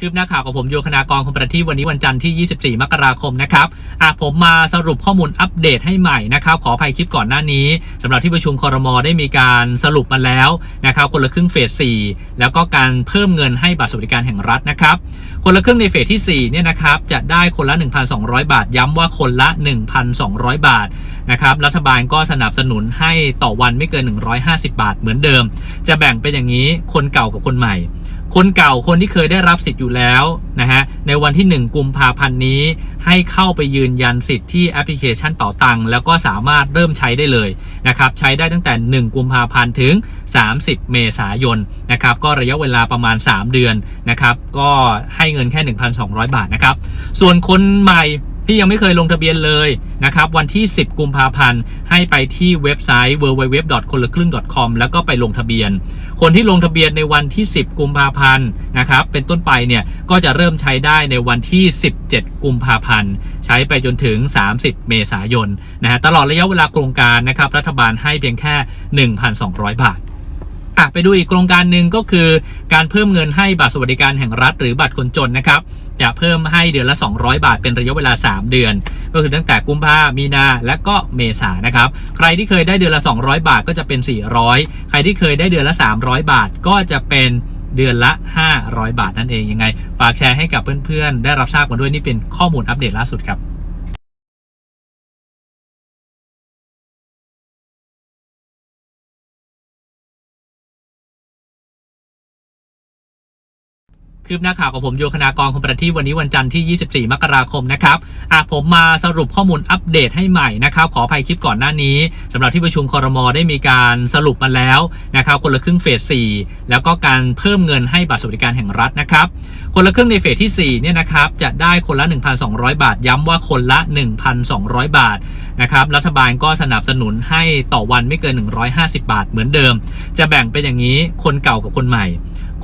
คืบหน้าข่าวกับผมโยคณากรคมประทีวันนี้วันจันทร์ที่ 24 มกราคมนะครับอะผมมาสรุปข้อมูลอัปเดตให้ใหม่นะครับ ขออภัยคลิปก่อนหน้านี้สำหรับที่ประชุมคอรมอได้มีการสรุปมาแล้วนะครับ คนละครึ่งเฟส 4 แล้วก็การเพิ่มเงินให้บัตรสวัสดิการแห่งรัฐนะครับ คนละครึ่งในเฟสที่ 4 เนี่ยนะครับ จะได้คนละ 1,200 บาท ย้ำว่าคนละ 1,200 บาทนะครับ รัฐบาลก็สนับสนุนให้ต่อวันไม่เกิน 150 บาทเหมือนเดิม จะแบ่งเป็นอย่างนี้ คนเก่ากับคนใหม่ คนเก่าคนที่เคยได้รับสิทธิ์อยู่แล้วนะฮะในวันที่ 1 กุมภาพันธ์นี้ ให้เข้าไปยืนยันสิทธิ์ที่แอปพลิเคชันเป๋าตังแล้วก็สามารถเริ่มใช้ได้เลยนะครับใช้ได้ตั้งแต่ 1 กุมภาพันธ์ถึง 30 เมษายนนะครับก็ระยะเวลาประมาณ 3 เดือนนะครับก็ให้เงินแค่ 1,200 บาทนะครับส่วนคนใหม่ ที่ยังไม่เคยลงทะเบียนเลยนะครับวันที่ 10 กุมภาพันธ์ให้ไปที่เว็บไซต์ www. คนละครึ่ง .com แล้วก็ไปลงทะเบียน คนที่ลงทะเบียนในวันที่ 10 กุมภาพันธ์นะครับเป็นต้นไปเนี่ยก็จะเริ่มใช้ได้ในวันที่ 17 กุมภาพันธ์ใช้ไปจนถึง 30 เมษายนนะฮะตลอดระยะเวลาโครงการนะครับรัฐบาลให้เพียงแค่ 1,200 บาท อะไปดูอีกโครงการหนึ่งก็คือการเพิ่มเงินให้บัตรสวัสดิการแห่งรัฐ หรือบัตรคนจนนะครับจะเพิ่มให้เดือนละ 200 บาทเป็นระยะเวลา 3 เดือน ก็คือตั้งแต่กุมภามีนา และก็เมษานะครับ ใครที่เคยได้เดือนละ 200 บาทก็จะเป็น 400 ใครที่เคยได้เดือนละ 300 บาทก็จะเป็นเดือนละ 500 บาทนั่นเองยังไง ฝากแชร์ให้กับเพื่อนๆ ได้รับทราบกันด้วยนี่เป็นข้อมูลอัปเดตล่าสุดครับ คืบหน้าข่าวกับผมโยคณากรคมประทีวันนี้วันจันทร์ที่ 24 มกราคมนะครับอะผมมาสรุปข้อมูลอัปเดตให้ใหม่นะครับ ขออภัยคลิปก่อนหน้านี้สำหรับที่ประชุมคอรมอได้มีการสรุปมาแล้วนะครับ คนละครึ่งเฟส 4 แล้วก็การเพิ่มเงินให้บัตรสวัสดิการแห่งรัฐนะครับ คนละครึ่งในเฟสที่ 4 เนี่ยนะครับ จะได้คนละ 1,200 บาท ย้ำว่าคนละ 1,200 บาทนะครับ รัฐบาลก็สนับสนุนให้ต่อวันไม่เกิน 150 บาทเหมือนเดิม จะแบ่งเป็นอย่างนี้ คนเก่ากับคนใหม่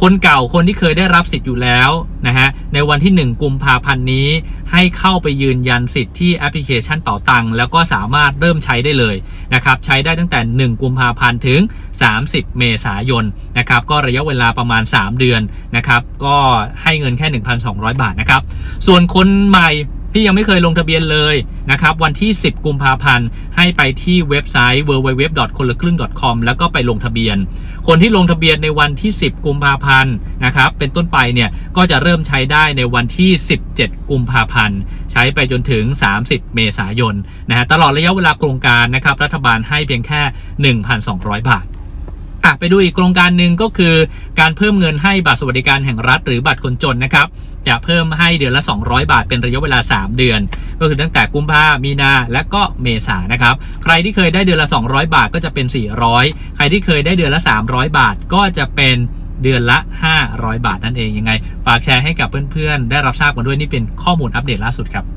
คนเก่าคนที่เคยได้รับสิทธิ์อยู่แล้วนะฮะในวันที่ 1 กุมภาพันธ์นี้ ให้เข้าไปยืนยันสิทธิ์ที่แอปพลิเคชันเป๋าตังค์แล้วก็สามารถเริ่มใช้ได้เลยนะครับใช้ได้ตั้งแต่ 1 กุมภาพันธ์ถึง 30 เมษายนนะครับก็ระยะเวลาประมาณ 3 เดือนนะครับก็ให้เงินแค่ 1,200 บาทนะครับส่วนคนใหม่ ที่ยังไม่เคยลงทะเบียนเลยนะครับวันที่ 10 กุมภาพันธ์ให้ไปที่เว็บไซต์ www. คนละครึ่ง .com แล้วก็ไปลงทะเบียน คนที่ลงทะเบียนในวันที่ 10 กุมภาพันธ์นะครับเป็นต้นไปเนี่ยก็จะเริ่มใช้ได้ในวันที่ 17 กุมภาพันธ์ใช้ไปจนถึง 30 เมษายนนะฮะตลอดระยะเวลาโครงการนะครับรัฐบาลให้เพียงแค่ 1,200 บาท อะไปดูอีกโครงการหนึ่งก็คือการเพิ่มเงินให้บัตรสวัสดิการแห่งรัฐ หรือบัตรคนจนนะครับจะเพิ่มให้เดือนละ 200 บาทเป็นระยะเวลา 3 เดือน ก็คือตั้งแต่กุมภามีนา และก็เมษานะครับ ใครที่เคยได้เดือนละ 200 บาทก็จะเป็น 400 ใครที่เคยได้เดือนละ 300 บาทก็จะเป็นเดือนละ 500 บาทนั่นเองยังไง ฝากแชร์ให้กับเพื่อนๆ ได้รับทราบกันด้วยนี่เป็นข้อมูลอัปเดตล่าสุดครับ